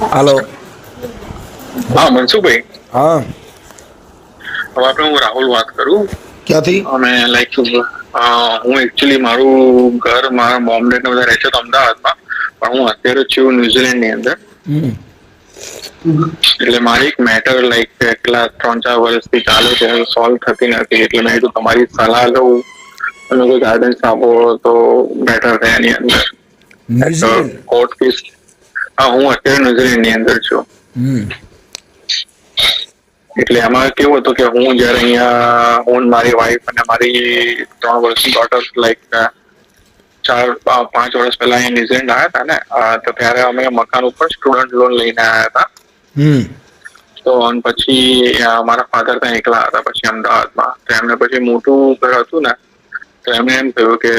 હાલો હા મનસુખભાઈ. હા. હવે આપણે હું રાહુલ વાત કરું. ક્યાંથી? અમે લાઈક હું એકચ્યુઅલી મારું ઘર મારા બોમ્બે ને બધા રહે છે તો અમદાવાદમાં. પણ હું અત્યારે છું ન્યુઝીલેન્ડની અંદર એટલે મારી એક મેટર લાઈક કેટલા ત્રણ ચાર વર્ષથી ચાલે છે સોલ્વ થતી નથી. એટલે મેં કીધું તમારી સલાહ લઉં. અને કોઈ ગાઈડન્સ આપો તો બેટર રહે એની અંદર. કોર્ટ કેસ હા હું અત્યારે ન્યુઝીલેન્ડની અંદર છું. એટલે એમાં કેવું હતું કે હું જયારે અહીંયા હું મારી વાઈફ અને મારી ત્રણ વર્ષની ડોટર લાઈક ચાર પાંચ વર્ષ પહેલા અહીં ન્યુઝીલેન્ડ આવ્યા હતા ને તો ત્યારે અમે મકાન ઉપર સ્ટુડન્ટ લોન લઈને આવ્યા હતા. હમ. તો પછી મારા ફાધર ત્યાં એકલા હતા પછી અમદાવાદમાં. તો એમને પછી મોટું ઘર હતું ને તો એમને એમ કહ્યું કે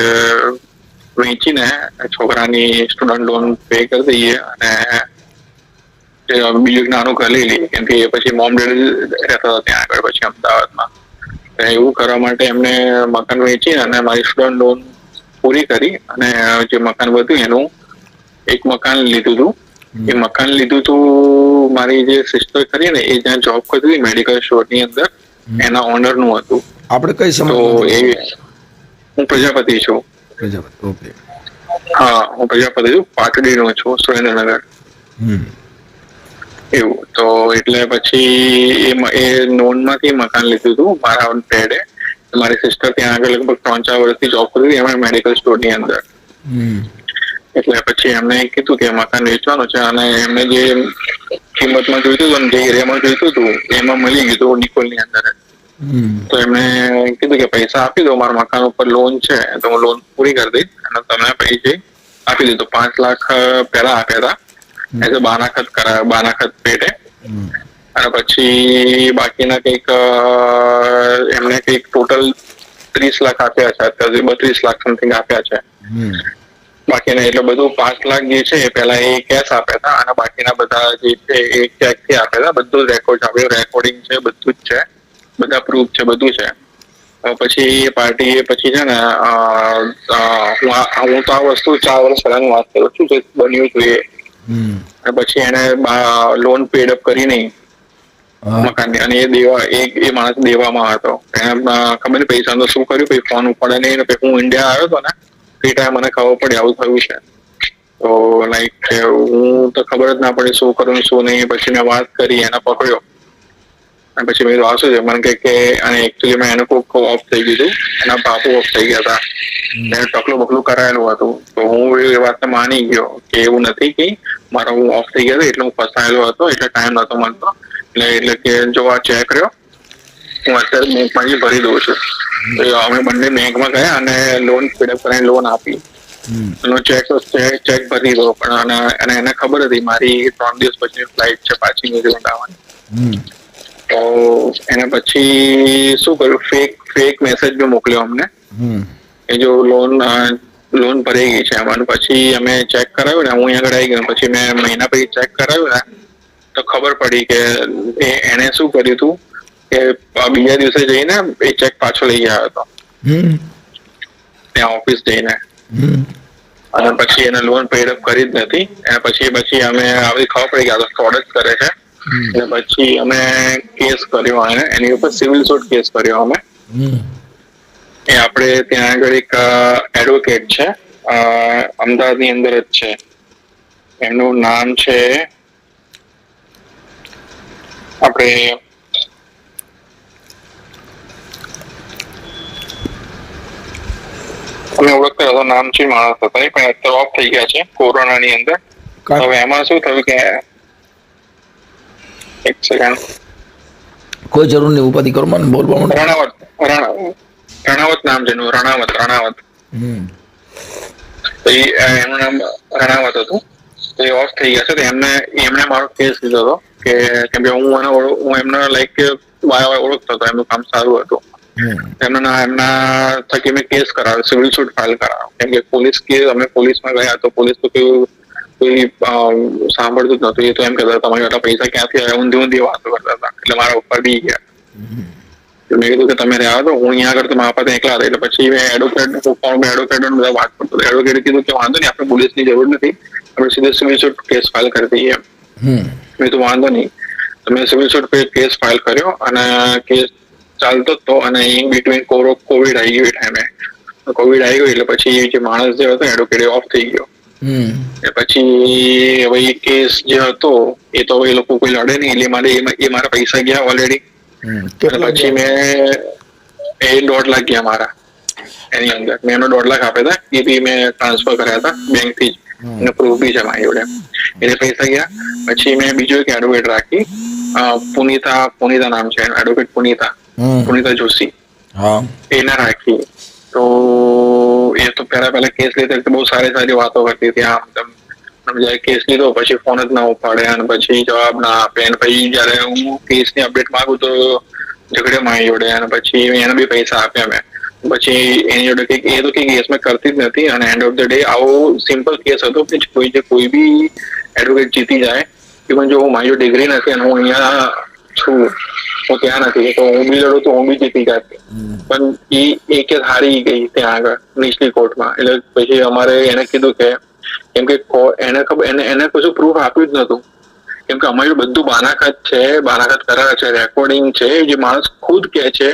વેચીને છોકરાની સ્ટુડન્ટ લોન પે કરી દઈએ અને બીજું નાનું કરી લઈ લઈએ. કેમ કે એ પછી મોમ ડેડ રહેતા હતા ત્યાં આગળ પછી અમદાવાદમાં. એવું કરવા માટે એમને મકાન વેચી અને મારી સ્ટુડન્ટ લોન પૂરી કરી અને જે મકાન વધ્યું એનું એક મકાન લીધું હતું. એ મકાન લીધું હતું મારી જે સિસ્ટર કરી ને એ જ્યાં જોબ કરતી હતી મેડિકલ સ્ટોરની અંદર એના ઓનરનું હતું. આપણે કઈ તો એ હું પ્રજાપતિ છું. પ્રજાપતિ ઓકે. હા હું પ્રજાપતિ છું પાટડી નો છું સુરેન્દ્રનગર. એવું તો એટલે પછી એ મ- એ નોનમાંથી મકાન લીધું હતું મારા ડેડે મારી સિસ્ટર ત્યાં આગળ લગભગ ત્રણ ચાર વર્ષથી જોબ કરતી હતી એમાં મેડિકલ સ્ટોરની અંદર. હમ. એટલે પછી એમને કીધું કે મકાન વેચવાનું છે અને એમને જે કિંમતમાં જોઈતું હતું જે એરિયામાં જોઈતું હતું એમાં મળી ગયું હતું નિકોલની અંદર જ. તો એમણે કીધું કે પૈસા આપી દો મારા મકાન ઉપર લોન છે તો હું લોન પૂરી કરી દઈશ અને તમે પૈસે આપી દીધો. પાંચ લાખ પહેલા આપ્યા હતા. એઝ અ બાનાખત બાનાખત પેટે. અને પછી બાકીના કંઈક એમને કંઈક ટોટલ ત્રીસ લાખ આપ્યા છે અત્યારે બત્રીસ લાખ સમથિંગ આપ્યા છે. બાકીના એટલે બધું પાંચ લાખ જે છે એ પેલા એ કેશ આપ્યા હતા અને બાકીના બધા જે છે એ ચેકથી આપ્યા હતા. બધું રેકોર્ડ આપ્યું રેકોર્ડિંગ છે બધું જ છે. બધા પ્રૂફ છે બધું છે. પછી એ પાર્ટી એ પછી છે ને હું તો આ વસ્તુ ચાર વર્ષ પહેલાની વાત કરું છું જે બન્યું હતું એ. અને પછી એને લોન પેડ અપ કરી નહીં. મકાનની. અને એ દેવા એ એ માણસ દેવામાં હતો એને ખબર નહીં તો શું કર્યું પછી ફોન ઉપાડે નહીં ને હું ઇન્ડિયા આવ્યો હતો ને એ ટાઈમ મને ખબર પડી આવું થયું છે. તો લાઈક હું તો ખબર જ ના પડી શું કરું શું નહીં. પછી મેં વાત કરી એને પકડ્યો. અને પછી મેં કીધું છે મને કહે કે અને એકચુઅલી મેં એનું કોક ઓફ થઈ ગયું એના બાપુ ઓફ થઈ ગયા હતા. એને ટકલું બકલું કરાયેલું હતું. તો હું એ વાતને માની ગયો કે એવું નથી કે મારો હું ઓફ થઈ ગયો એટલે હું ફસાયેલો હતો એટલે ટાઈમ નતો મળતો. એટલે એટલે કે જો આ ચેક રહ્યો હું અત્યારે બેંકમાંથી ભરી દઉં છું. તો અમે બંને બેંકમાં ગયા અને લોન પેડઅપ કરીને લોન આપી. એનો ચેક ચેક ચેક ભરી દો પણ અને એને ખબર હતી મારી ત્રણ દિવસ પછી ફ્લાઇટ છે પાછી ન્યુઝીલેન્ડ આવવાની તો એને પછી શું કર્યું? ફેક ફેક મેસેજ બી મોકલ્યો અમને. હમ. એ જો લોન લોન ભરાઈ ગઈ છે અમારું. પછી અમે ચેક કરાવ્યું ને હું અહીંયા આગળ આવી ગયો. પછી મેં મહિના પછી ચેક કરાવ્યું ને તો ખબર પડી કે એ એણે શું કર્યું હતું કે બીજા દિવસે જઈને એ ચેક પાછો લઈ ગયા હતો. ત્યાં ઓફિસ જઈને. અને પછી એને લોન પેડ અપ કરી જ નથી. અને પછી પછી અમે આવી ખબર પડી ગયા તો ફ્રોડ જ કરે છે. અને પછી અમે કેસ કર્યો એને એની ઉપર સિવિલ સુટ કેસ કર્યો અમે. એ આપણે ત્યાં આગળ એક એડવોકેટ છે. અમદાવાદની અંદર જ છે. એમનું નામ છે આપણે અમે ઓળખતા હતા નામ છે માણસ હતા પણ અત્યારે ઓફ થઈ ગયા છે કોરોનાની અંદર. હવે એમાં શું થયું કે કોઈ જરૂર નહીં ઉપાધિ કરો મને બોલવા માંડો રણાવત રણાવત નામ છે એનું રણાવત રણાવત. તો નામ રણાવત હતું. તો એ ઓફ થઈ ગયા છે તો એમને એમણે મારો કેસ લીધો હતો કે કેમ કે હું એને હું એમને લાઈક વારંવાર ઓળખતો હતો એમનું કામ સારું હતું. એમના એમના થકી મેં કેસ કરાવ્યો સિવિલ સુટ ફાઇલ કરાવ્યો. કેમ કે પોલીસ કેસ અમે પોલીસમાં ગયા તો પોલીસ તો કેવું કોઈ સાંભળતું જ નતું એ તો એમ કહેતા તમારી આટલા પૈસા ક્યાંથી આવ્યા? ઊંધી ઊંધી વાતો કરતા હતા. એટલે મારા ઉપર બી ગયા. મેં કીધું કે તમે રહ્યા તો હું અહીંયા આગળ મારા પાસે એકલા હતા એટલે પછી મેં એડવોકેટ ફોર્મ એડવોકેટ બધા વાત કરતો એડવોકેટ કીધું કે વાંધો નહીં આપણે પોલીસની જરૂર નથી. આપણે સીધે સિવિલ સુટ કેસ ફાઇલ કરી દઈએ. મેં તો વાંધો નહીં. તમે મેં સિવિલ સુટ પે કેસ ફાઇલ કર્યો અને કેસ ચાલતો જ તો અને ઇન બિટવીન કોવિડ આવી ગયો એ ટાઈમે કોવિડ આવી ગયો એટલે પછી જે માણસ જે હતો એડવોકેટ ઓફ થઈ ગયો. પછી હવે એ કેસ જે હતો એ તો એ લોકો કોઈ લડે નહીં. એટલે મારે એ મારા પૈસા ગયા ઓલરેડી પછી મેં એ દોઢ લાખ ગયા મારા એની અંદર. મેં એનો દોઢ લાખ આપ્યા હતા. એ બી મેં ટ્રાન્સફર કર્યા હતા બેંકથી જ અને પ્રૂફ બી છે મારી જોડે. એટલે પૈસા ગયા. પછી મેં બીજો એક એડવોકેટ રાખી. પુનિતા પુનિતા નામ છે એડવોકેટ પુનિતા. પુનિતા જોશી. એને રાખી. તો એ તો પહેલા પહેલા કેસ લીધે બહુ સારી સારી વાતો કરતી હતી. આમ તેમ કેસ લીધો, પછી ફોન જ ના ઉપાડે અને પછી જવાબ ના આપે. અને પછી જયારે હું કેસની અપડેટ માંગુ તો ઝઘડે મારી જોડે અને પછી એને બી પૈસા આપ્યા મેં. પછી એની જોડે કંઈક, એ તો કઈ કેસ મેં કરતી જ નથી અને એન્ડ ઓફ ધ ડે આવો સિમ્પલ કેસ હતો કે કોઈ જે કોઈ બી એડવોકેટ જીતી જાય ઇવન જો હું મારી ડિગ્રી નથી અને હું અહીંયા છું. હું ત્યાં નથી તો હું બી લડું તો હું બી જીતી. જાત પણ એ એક જ હારી ગઈ ત્યાં આગળ નીચલી કોર્ટમાં. એટલે પછી અમારે એને કીધું કે કેમ કે એને ખબર એને એને કશું પ્રૂફ આપ્યું જ નતું કેમ કે અમારી બધું બાનાખત છે બાનાખત કરાર છે રેકોર્ડિંગ છે જે માણસ ખુદ કે છે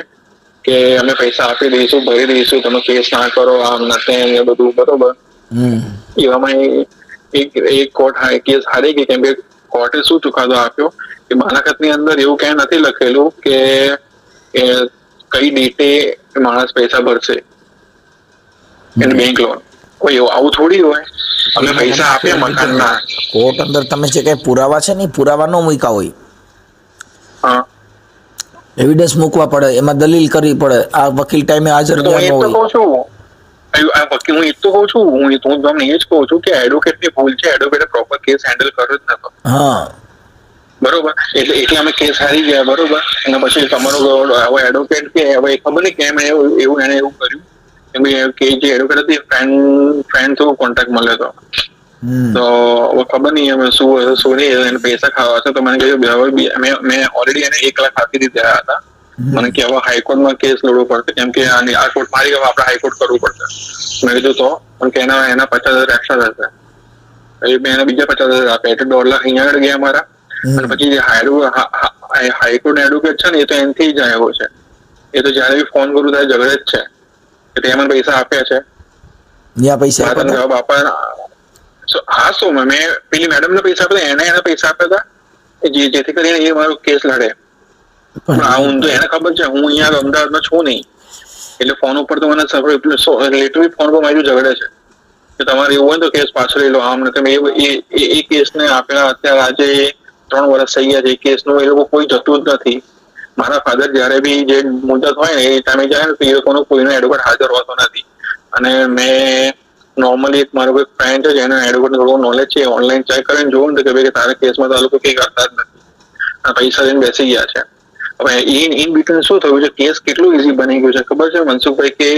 કે અમે પૈસા આપી દઈશું ભરી દઈશું તમે કેસ ના કરો આમ ના તેમ એ બધું બરોબર? એવામાં એક એક કોર્ટ કેસ હારી ગઈ કેમ કે કોર્ટે શું ચુકાદો આપ્યો કે બાલાકતની અંદર એવું ક્યાંય નથી લખેલું કે કઈ ડેટે માણસ પૈસા ભરશે એને બેંક લોન કોઈ આવું થોડી હોય. અમે પૈસા આપ્યા મકાનના. કોર્ટ અંદર તમે જે કઈ પુરાવા છે ને પુરાવા નો મૂક્યા હોય. હા. એવિડન્સ મૂકવા પડે એમાં દલીલ કરવી પડે. આ વકીલ ટાઈમે હાજર તો હું ગયા એ ન તો હોય. હું એ તો કહું છું હું એ હું તમને એ જ કહું છું કે એડવોકેટની ભૂલ છે. એડવોકેટે પ્રોપર કેસ હેન્ડલ કર્યો જ નતો બરોબર? એટલે એટલે અમે કેસ હારી ગયા બરોબર? અને પછી તમારો હવે એડવોકેટ કે હવે ખબર નહીં કેમ એવું એને એવું કર્યું. કેમ કે જે એડવોકેટ હતી ફ્રેન્ડ ફ્રેન્ડ થ્રુ કોન્ટેક્ટ મળ્યો હતો. તો હવે ખબર નહીં અમે શું શું નહીં એને પૈસા ખાવા છે તો મને કહ્યું મેં ઓલરેડી એને એક લાખ આપી દીધા હતા. મને કે હવે હાઈકોર્ટમાં કેસ લડવો પડશે. કેમ કે આની આ કોર્ટ મારી ગયો આપણે હાઈકોર્ટ કરવું પડશે. મેં કીધું તો? પણ કે એના એના પચાસ હજાર એક્સ્ટ્રા થશે. પછી મેં એને બીજા પચાસ હજાર આપ્યા. એટલે દોઢ લાખ અહીંયા આગળ ગયા મારા. અને પછી જે હાઈકોર્ટ એડવોકેટ છે ને એ તો એનથી જ આવ્યો છે. એ તો જયારે બી ફોન કરું ત્યારે ઝઘડે જ છે. એટલે એ મને પૈસા આપ્યા છે. પૈસા જવાબ આપવા હા શું? મેં પેલી મેડમ ને પૈસા આપ્યા એને એને પૈસા આપ્યા હતા જે જેથી કરીને એ મારો કેસ લડે. આ હું તો એને ખબર છે હું અહીંયા અમદાવાદમાં છું નહીં. એટલે ફોન ઉપર તો મને લિટરલી ફોન પર મારી ઝઘડે છે. કે તમારે એવું હોય તો કેસ પાછો લઈ લો. આમ ને તમે એ કેસને આપેલા અત્યારે આજે ત્રણ વર્ષ થઈ ગયા છે. એ કેસનું એ લોકો કોઈ જતું જ નથી. મારા ફાધર જ્યારે બી જે મુદત હોય ને એ ટાઈમે જાય ને તો એ લોકોનો કોઈનો એડવોકેટ હાજર હોતો નથી. અને મેં નોર્મલી એક મારો કોઈ ફ્રેન્ડ છે જેને એડવોકેટ થોડું નોલેજ છે ઓનલાઈન ચેક કરીને જોવું ને કે ભાઈ કે તારા કેસમાં તો આ લોકો કંઈ કરતા જ નથી. પૈસા લઈને બેસી ગયા છે. હવે ઇન ઇન બિટવીન શું થયું છે? કેસ કેટલું ઈઝી બની ગયું છે? ખબર છે મનસુખભાઈ કે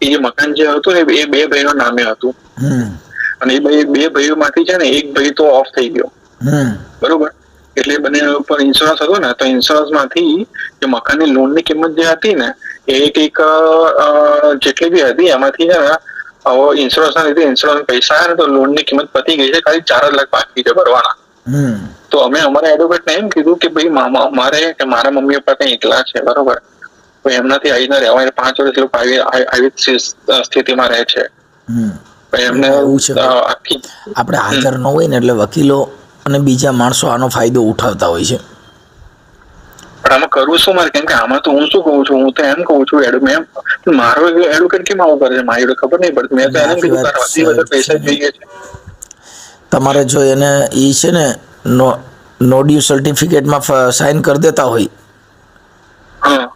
એ જે મકાન જે હતું ને એ બે ભાઈના નામે હતું. અને એ બે ભાઈઓ ભાઈઓમાંથી છે ને એક ભાઈ તો ઓફ થઈ ગયો. બરોબર? એટલે બંને ઉપર ઇન્સ્યોરન્સ હતો ને તો ઇન્સ્યોરન્સમાંથી જે મકાનની લોનની કિંમત જે હતી ને એ કંઈક જેટલી બી હતી એમાંથી છે ને ઇન્સ્યોરન્સ ના લીધે ઇન્સ્યોરન્સ પૈસા તો લોનની કિંમત પતી ગઈ છે ખાલી ચાર લાખ બાકી છે ભરવાના. તો અમે અમારા એડવોકેટ ને એમ કીધું કે ભાઈ મારે કે મારા મમ્મી પપ્પા કઈ એકલા છે બરોબર? તો એમનાથી આવી ના રહેવાય પાંચ વર્ષ લોકો આવી સ્થિતિમાં રહે છે. એમને આપણે હાજર ન હોય ને એટલે વકીલો અને બીજા માણસો આનો ફાયદો ઉઠાવતા હોય છે. પણ આમાં કરું શું મારે? કેમ કે આમાં તો હું શું કહું છું? હું તો એમ કહું છું એડ મેં મારો એડવોકેટ કેમ આવું કરે છે? મારી ખબર નહીં પડતી. મેં તો એને કીધું તારે પૈસા જોઈએ છે. તમારે જો એને એ છે ને નો નોડ્યુ સર્ટિફિકેટમાં સાઇન કરી દેતા હોય. હા.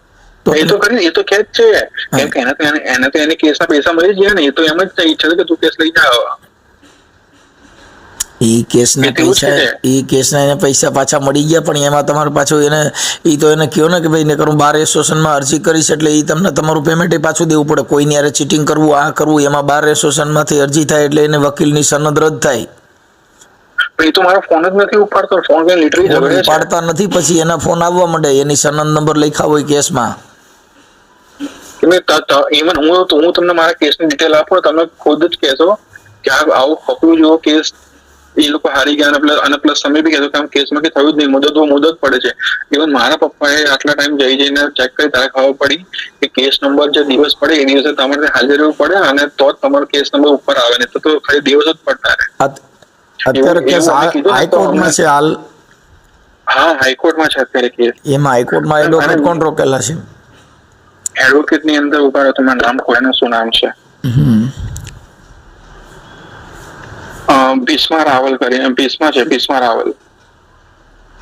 તો એ તો કરી એ તો કે જ છે કેમ કે એને તો એને તો એની કેસના પૈસા મળી ગયા ને એ તો એમ જ ઈચ્છે છે કે તું કેસ લઈ જા. એ કેસને પૈસા છે. કેસના એને પૈસા પાછા મળી ગયા પણ એમાં તમારે પાછું એને એ તો એને કયો ને કે ભાઈ ને કરું બાર એસોસિએશનમાં અરજી કરીશ એટલે એ તમને તમારું પેમેન્ટ પાછું દેવું પડે. કોઈની યારે ચીટિંગ કરવું આ કરવું એમાં બાર એસોસિએશનમાંથી અરજી થાય એટલે એને વકીલની સનદ રદ થાય. એ તો મારો ફોન જ નથી ઉપાડતો. ફોન કઈ લિટરલી ઝઘડે ઉપાડતા નથી પછી એના ફોન આવવા માંડે. એની સનદ નંબર લખ્યા હોય કેસમાં. કે મેં ત- ત- even હું હું તમને મારા કેસની ડિટેલ આપું તમે ખુદ જ કહેશો કે આ આવું પકડું જેવો કેસ એ લોકો હારી ગયા અને પ્લસ અને પ્લસ તમે બી કહેતો કે આમ કેસમાં કે થયું જ નહીં. મુદત મુદત પડે છે. ઇવન મારા પપ્પાએ આટલા ટાઈમ જઈ જઈને ચેક કરી તારે ખબર પડી કે કેસ નંબર જે દિવસ પડે એ દિવસે તમારે હાજર રહેવું પડે અને તો જ તમારો કેસ નંબર ઉપર આવે. ને તો ખાલી દિવસ જ પડતા રહે. અત્યારે કેસ હાઈકોર્ટમાં છે હાલ. હા હાઈકોર્ટમાં છે અત્યારે કેસ. એમાં હાઈકોર્ટમાં એડવોકેટ કોણ રોકેલા છે? એડવોકેટની અંદર ઊભા રહ્યો તમારું નામ કોઈનું શું નામ છે? ભીષ્મા રાવલ કરીને ભીષ્મા છે ભીષ્મા રાવલ.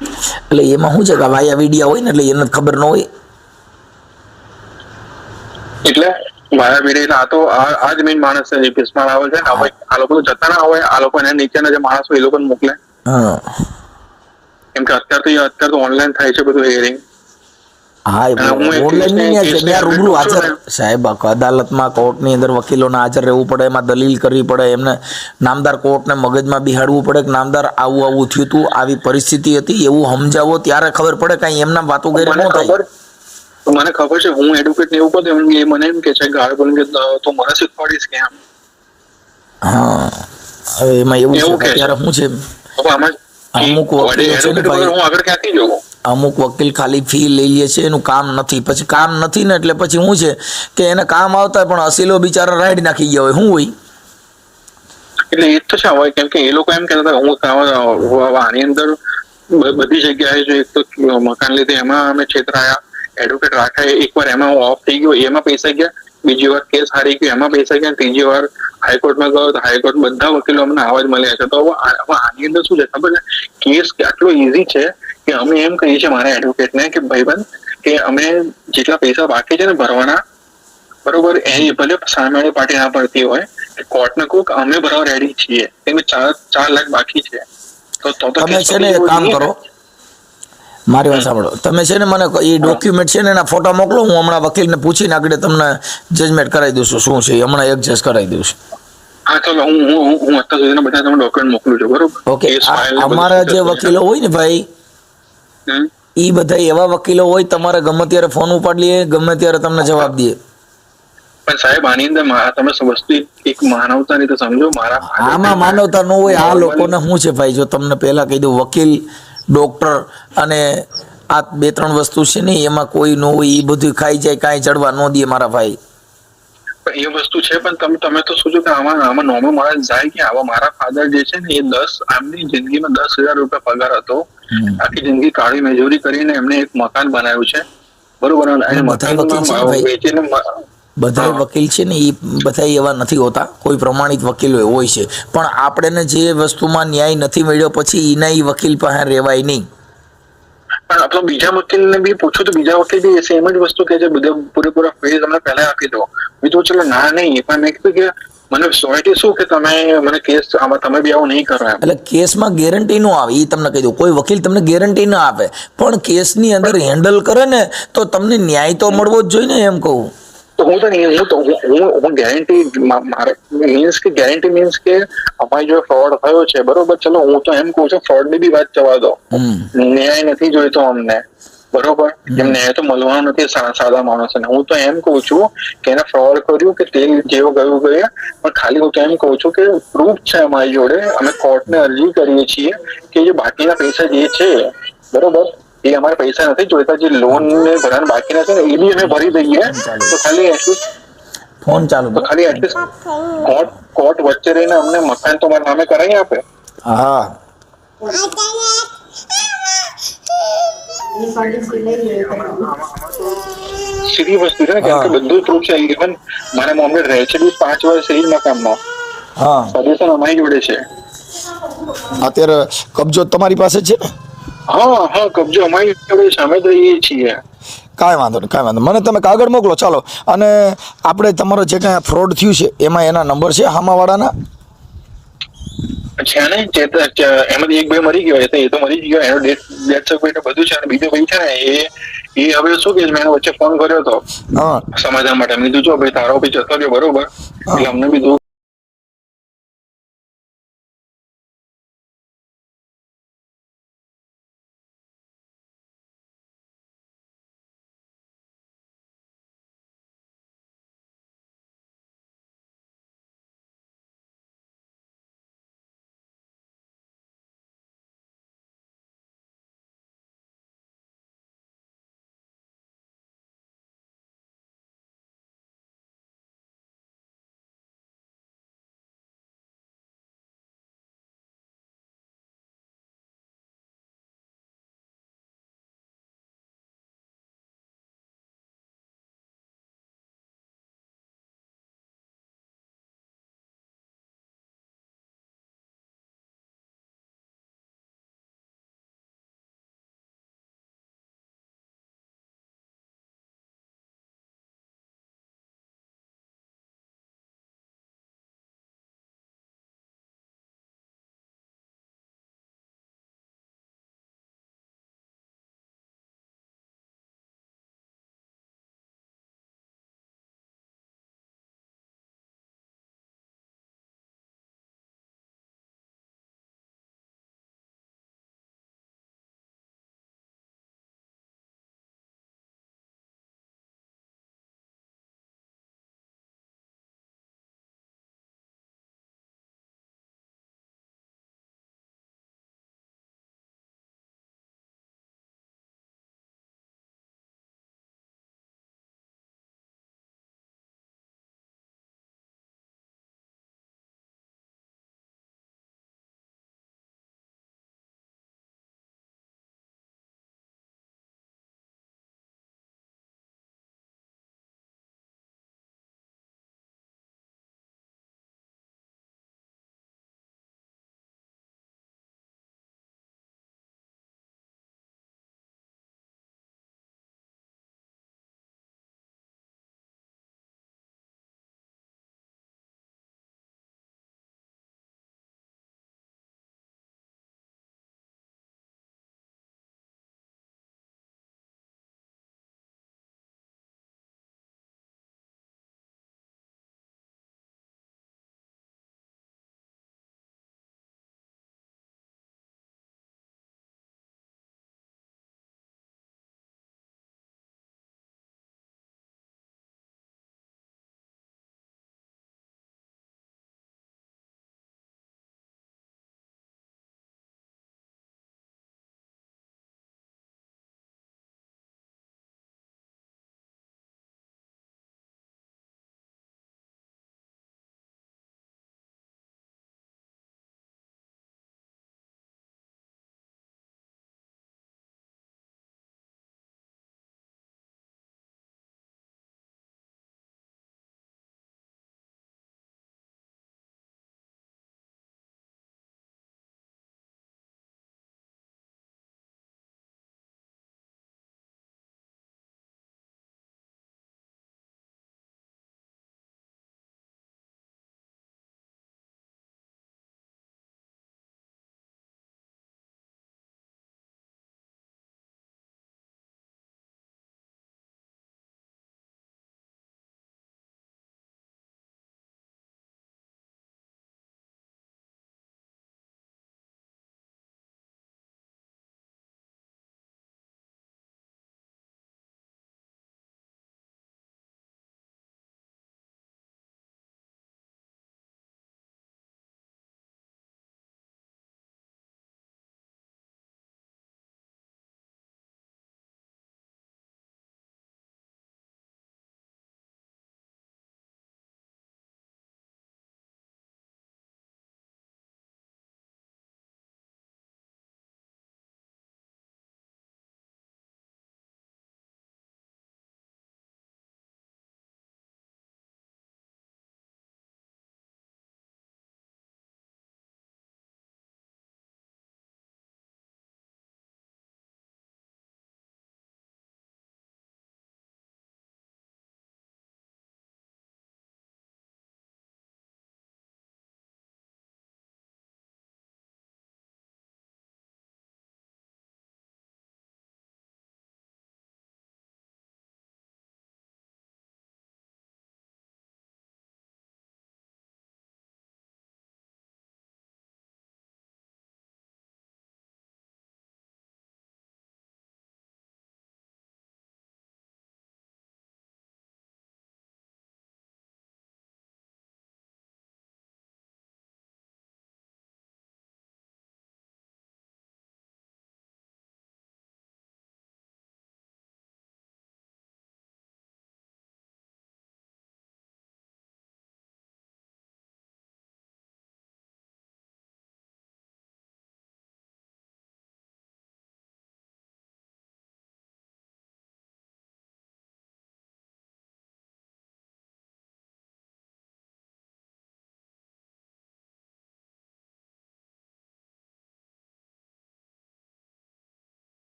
એટલે એમાં શું છે કે વાયા વિડિયા હોય ને એટલે એને ખબર ન હોય? એટલે? મારા આ તો આ જ મેઇન માણસ છે જે ભીષ્મા આવે છે આ લોકો જતા ના હોય આ લોકો એના નીચેના જે માણસ હોય એ લોકોને મોકલે. કેમ કે અત્યારે તો અત્યારે તો ઓનલાઈન થાય છે બધું હિયરિંગ હા અને હું એક ઓનલાઈન નહીં ત્યાં રૂબરૂ હાજર સાહેબ અદાલતમાં કોર્ટની અંદર વકીલોને હાજર રહેવું પડે એમાં દલીલ કરવી પડે એમને નામદાર કોર્ટને મગજમાં બિહાડવું પડે કે નામદાર આવું આવું થયું હતું આવી પરિસ્થિતિ હતી એવું સમજાવો ત્યારે ખબર પડે કાંઈ એમના વાતો કરી મને ન થાય. ખબર મને ખબર છે હું એડવોકેટ ને એવું બધું એ મને એમ કે છે ગાળ બોલીને કે તો મને શીખવાડીશ કે એમ. હા હવે એમાં એવું છે અત્યારે શું છે? અમુક વકીલો છે ને ભાઈ- હું આગળ ક્યાંથી અમુક વકીલ ખાલી ફી લઈ લે છે એનું કામ નથી. પછી કામ નથી ને એટલે પછી શું છે કે એને કામ આવતા પણ અસીલો બિચારા રાઈડ નાખી ગયા હોય. શું હોય? એટલે એ તો શા હોય કેમ કે એ લોકો એમ કહેતા હતા હું આની અંદર બધી જગ્યાએ જો એક તો મકાન લીધે એમાં અમે છેતરાયા. એડવોકેટ રાખાય એકવાર એમાં ઓફ થઈ ગયો એમાં પૈસા ગયા. બીજી વાર કેસ હારી ગયો એમાં પૈસા ગયા. ત્રીજી વાર હાઈકોર્ટમાં ગયો તો હાઈકોર્ટ બધા વકીલો અમને આવા જ મળ્યા છે. તો આની અંદર શું છે? ખબર છે? કેસ આટલો ઈઝી છે કે અમે એમ કહીએ છીએ મારા એડવોકેટને કે ભાઈબંધ કે અમે જેટલા પૈસા બાકી છે ને ભરવાના બરોબર એ ભલે સામેવાળી પાર્ટી ના પડતી હોય કોર્ટને કહું કે અમે ભરવા રેડી છીએ. એમ ચાર ચાર લાખ બાકી છે. તો તો તમે છે ને એક કામ કરો. મારી વાત સાંભળો. તમે છે ને મને એ ડોક્યુમેન્ટ છે ને એના ફોટા મોકલો હું હમણાં વકીલને પૂછીને આગળ તમને જજમેન્ટ કરાવી દઉં છું શું છે હમણાં એડજસ્ટ કરાવી દઉં છું. હા ચાલો હું હું હું- હું અત્યાર સુધીના બધા તમને ડોક્યુમેન્ટ મોકલું છું બરોબર? ઓકે આ- file ને બધું અમારા જે છે. વકીલો હોય ને ભાઈ એ બધા એવા વકીલો હોય તમારે ગમે ત્યારે ફોન ઉપાડી લે ગમે ત્યારે તમને જવાબ દે પણ સાહેબ આની અંદર તમે વસ્તુ એક- એક માનવતાની તો સમજો મારા આમાં માનવતા ન હોય આ લોકોને શું છે ભાઈ જો તમને પહેલા કહી દઉં વકીલ ડોક્ટર અને આ બે ત્રણ વસ્તુ છે ને એમાં કોઈ ન હોય એ બધું ખાઈ જાય કાંઈ ચડવા ન દે મારા ભાઈ. એ વસ્તુ છે પણ તમે તમે તો શું છો કે આમાં આમાં નોર્મલ માણસ જાય કે આવા મારા ફાધર જે છે ને એ દસ આમની જિંદગીમાં દસ હજાર રૂપિયા પગાર હતો. આખી જિંદગી કાળી મજૂરી કરીને એમને એક મકાન બનાવ્યું છે. બરોબર અને એ બધા વકીલ છે ને મકાનમાં ભાઈ. વેચીને બધા વકીલ છે ને એ બધા એવા નથી હોતા. કોઈ પ્રમાણિત વકીલો હોય છે. પણ આપણે જે વસ્તુમાં ન્યાય નથી મળ્યો પછી એના એ વકીલ પાસે રહેવાય નહીં. પણ આપણે બીજા વકીલને બી પૂછો તો બીજા વકીલ બી સેમ જ વસ્તુ કે છે બધા પૂરેપૂરા ફેર તમને પહેલા આપી દો. બીજું ચલો ના નહીં. પણ મેં કીધું કે મને સોસાયટી શું કે તમે મને કેસ આમાં તમે બી આવું નહીં કરો એટલે કેસમાં ગેરંટી ન આવે એ તમને કહી દઉં. કોઈ વકીલ તમને ગેરંટી ના આપે. પણ કેસની અંદર હેન્ડલ કરે ને તો તમને ન્યાય તો મળવો જ જોઈએ ને એમ કહું. તો હું તો નહીં હું તો હું હું- ગેરંટી મારે મીન્સ કે ગેરંટી મીન્સ કે અમારી જો ફ્રોડ થયો છે બરોબર? ચલો હું તો એમ કહું છું ફ્રોડની બી વાત જવા દો. ન્યાય નથી જોઈતો અમને બરોબર? એમ ન્યાય તો મળવાનું નથી સાદા માણસોને. હું તો એમ કહું છું કે એને ફ્રોડ કર્યું કે તેલ જેવો ગયું ગયા પણ ખાલી હું તો એમ કહું છું કે પ્રૂફ છે અમારી જોડે અમે કોર્ટને અરજી કરીએ છીએ કે જે બાકીના પૈસા જે છે બરોબર? એ અમારે પૈસા નથી જોઈતા જે લોન ને ભરવાના બાકી નથી ને એ બી અમે ભરી દઈએ. તો ખાલી એટલીસ્ટ ફોન ચાલુ તો ખાલી એટલીસ્ટ કોર્ટ કોર્ટ વચ્ચે રહીને અમને મકાન તો મારા નામે કરાવી આપે. હા. સીધી વસ્તુ છે ને કેમ કે. બધું પ્રૂફ છે. ઇવન મારા મમ્મી રહે છે બી પાંચ વર્ષ એ જ મકાનમાં. હા. સજેશન અમારી જોડે છે. અત્યારે કબજો તમારી પાસે છે? ને હા હા કબજો અમારી જોડે છે અમે તો છીએ. કાંઈ વાંધો નહીં કાંઈ વાંધો મને તમે કાગળ મોકલો ચાલો. અને આપણે તમારો જે કાંઈ ફ્રોડ થયું છે એમાં એના નંબર છે હામાવાળાના? છે ને એમાંથી એક ભાઈ મરી ગયો એ તો એ તો મરી જ ગયો એનો ડેટ સર્ટિફિકેટ બધું છે અને બીજો ભાઈ છે ને એ એ હવે શું કે મેં વચ્ચે ફોન કર્યો હતો હા. સમાધાન માટે મેં કીધું જો ભાઈ તારો બી જતો રહ્યો બરોબર. એટલે અમને બી